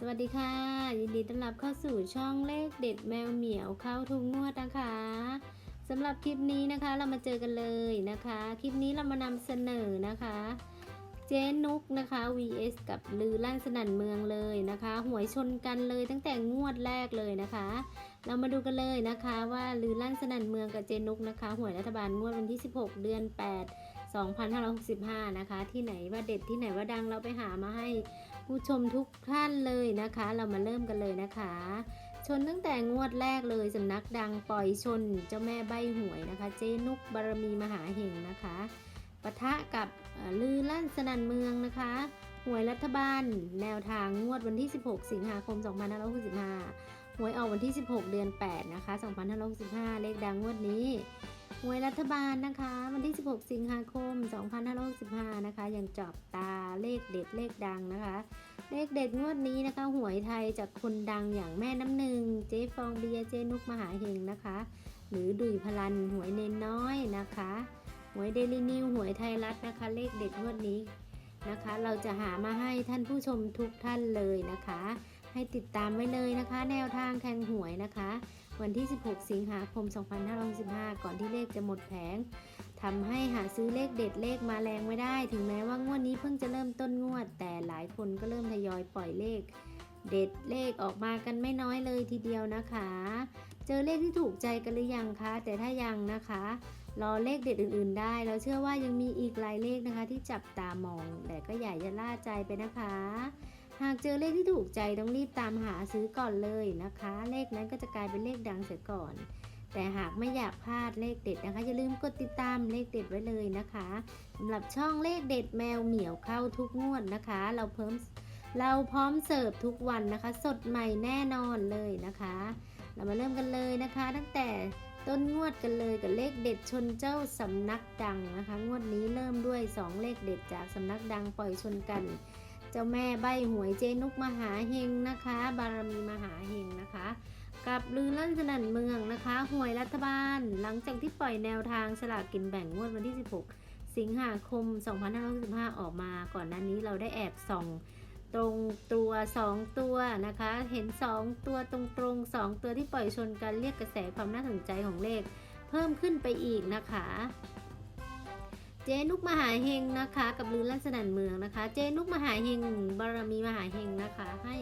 สวัสดีค่ะ ยินดีต้อนรับเข้าสู่ช่องเลขเด็ดแมวเหมียวเข้าทุกงวดนะคะสำหรับคลิปนี้นะคะเรามาเจอกันเลยนะคะ คลิปนี้เรามานำเสนอนะคะ เจนุกนะคะ vs กับลือลั่นสนั่นเมืองเลยนะคะ หวยชนกันเลยตั้งแต่งวดแรกเลยนะคะ เรามาดูกันเลยนะคะว่าลือลั่นสนั่นเมืองกับเจนุกนะคะหวยรัฐบาลงวดวันที่ 16 เดือน 8 2565 นะคะ ที่ไหนว่าเด็ดที่ไหนว่าดังเราไปหามาให้ผู้ชมทุกท่านเลยนะคะ เรามาเริ่มกันเลยนะคะ ชนตั้งแต่งวดแรกเลยสำนักดังปล่อยชนเจ้าแม่ใบหวยนะคะ เจนุกบารมีมหาเห่งนะคะปะทะกับลือลั่นสนันเมืองนะคะหวยรัฐบาล แนวทางงวดวันที่ 16 สิงหาคม 2565หวยออกวันที่ 16 เดือน 8 นะคะ 2565 เลขดังงวดนี้ หวยรัฐบาลนะคะ วันที่ 16 สิงหาคม 2565 นะคะ ยังจับตาเลขเด็ดเลขดังนะคะ เลขเด็ดงวดนี้นะคะ หวยไทยจากคนดังอย่างแม่น้ำหนึ่ง เจ๊ฟองเบียเจ๊นุกมหาเฮงนะคะ หรือดุยพลันหวยเนนน้อยนะคะ หวยเดลินิวหวยไทยรัฐนะคะ เลขเด็ดงวดนี้นะคะ เราจะหามาให้ท่านผู้ชมทุกท่านเลยนะคะ ให้ติดตามไว้เลยนะคะ แนวทางแข่งหวยนะคะ วันที่ 16 สิงหาคม 2565 ก่อนที่เลขจะหมดแผงทำให้หาซื้อเลขเด็ดเลขมาแรงไม่ได้ ถึงแม้ว่างวดนี้เพิ่งจะเริ่มต้นงวด แต่หลายคนก็เริ่มทยอยปล่อยเลข เด็ดเลขออกมากันไม่น้อยเลยทีเดียวนะคะ เจอเลขที่ถูกใจกันหรือยังคะ แต่ถ้ายังนะคะ รอเลขเด็ดอื่น ๆ ได้ เราเชื่อว่ายังมีอีกหลายเลขนะคะ ที่จับตามอง แต่ก็อย่าจะล่าใจไปนะคะ หากเจอเลขที่ถูกใจต้องรีบตามหาซื้อก่อนเลยนะคะ เลขนั้นก็จะกลายเป็นเลขดังเสียก่อน แต่หากไม่อยากพลาดเลขเด็ดนะคะ อย่าลืมกดติดตามเลขเด็ดไว้เลยนะคะสำหรับช่องเลขเด็ดแมวเหมียวเข้าทุกงวดนะคะ เราเพิ่มเราพร้อมเสิร์ฟทุกวันนะคะ สดใหม่แน่นอนเลยนะคะ เรามาเริ่มกันเลยนะคะ ตั้งแต่ต้นงวดกันเลยกับเลขเด็ดชนเจ้าสำนักดังนะคะ งวดนี้เริ่มด้วย 2 เลขเด็ดจากสำนักดังปล่อยชนกัน จ้าแม่ใบหวยเจนุกมหาเฮงนะคะ บารมีมหาเฮงนะคะ กับลือลั่นสนั่นเมืองนะคะ หวยรัฐบาล หลังจากที่ปล่อยแนวทางสลากกินแบ่งงวดวันที่ 16 สิงหาคม 2565 ออกมาก่อนหน้านี้เราได้แอบส่องตรงตัว 2 ตัวนะคะ เห็น 2 ตัวตรงตรง2ตัวที่ปล่อยชนกันเรียกกระแสความน่าสนใจของเลข เพิ่มขึ้นไปอีกนะคะ เจนุกมหาเฮงนะคะ กับลือลั่นสนันเมืองนะคะ เจนุกมหาเฮงบารมีมหาเฮงนะคะ ให้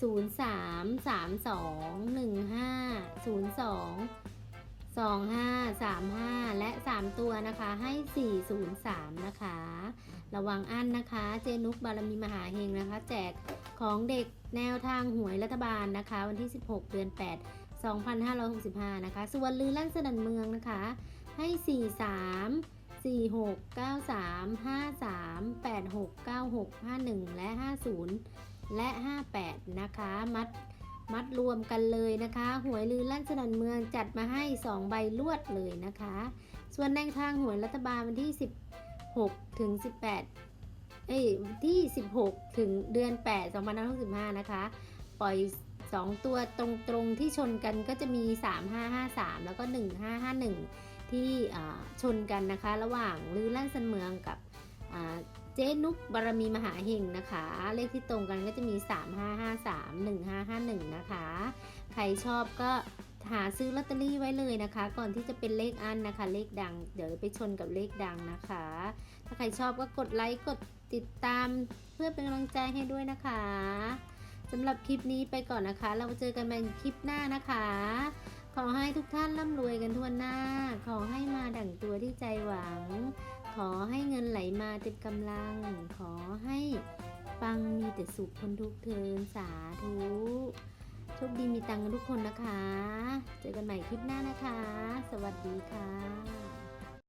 0 3 3 2 1 5 0 2 2 5 3 5 และ 3 ตัวนะคะ ให้ 403 นะคะ ระวังอั้นนะคะ เจนุกบารมีมหาเฮงนะคะ แจกของเด็กแนวทางหวยรัฐบาลนะคะ วันที่ 16 เดือน 8 2565 นะคะ ส่วนลือลั่นสนันเมืองนะคะ ให้ 43 46 93 53 86 96 51 และ 50 และ 58 นะคะ มัดมัดรวมกันเลยนะคะ หวยลือลั่นสนันเมืองจัดมาให้ 2 ใบลวดเลยนะคะ ส่วนแนวทางหวยรัฐบาลวันที่ 16 ถึง 18 เอ้ยที่ 16 ถึงเดือน 8 2565 นะคะ ปล่อย 2 ตัวตรงๆที่ชนกันก็จะมี 3553 แล้วก็ 1551 ที่ชนกันนะคะ ระหว่างลือลั่นสันเมืองกับเจ๊นุกบารมีมหาเฮงนะคะ เลขที่ตรงกันก็จะมี 3553 1551 นะคะ ใครชอบก็หาซื้อลอตเตอรี่ไว้เลยนะคะ ก่อนที่จะเป็นเลขอันนะคะ เลขดัง เดี๋ยวไปชนกับเลขดังนะคะ ถ้าใครชอบก็กดไลค์กดติดตามเพื่อเป็นกำลังใจให้ด้วยนะคะสำหรับคลิปนี้ไปก่อนนะคะ เราเจอกันใหม่คลิปหน้านะคะ ขอให้ทุกท่านร่ำรวยกันทั่วหน้า ขอให้มาดั่งตัวที่ใจหวัง ขอให้เงินไหลมาเต็มกำลัง ขอให้ปังมีแต่สุขคนทุกเทินสาธุโชคดีมีตังค์กันทุกคนนะคะ เจอกันใหม่คลิปหน้านะคะ สวัสดีค่ะ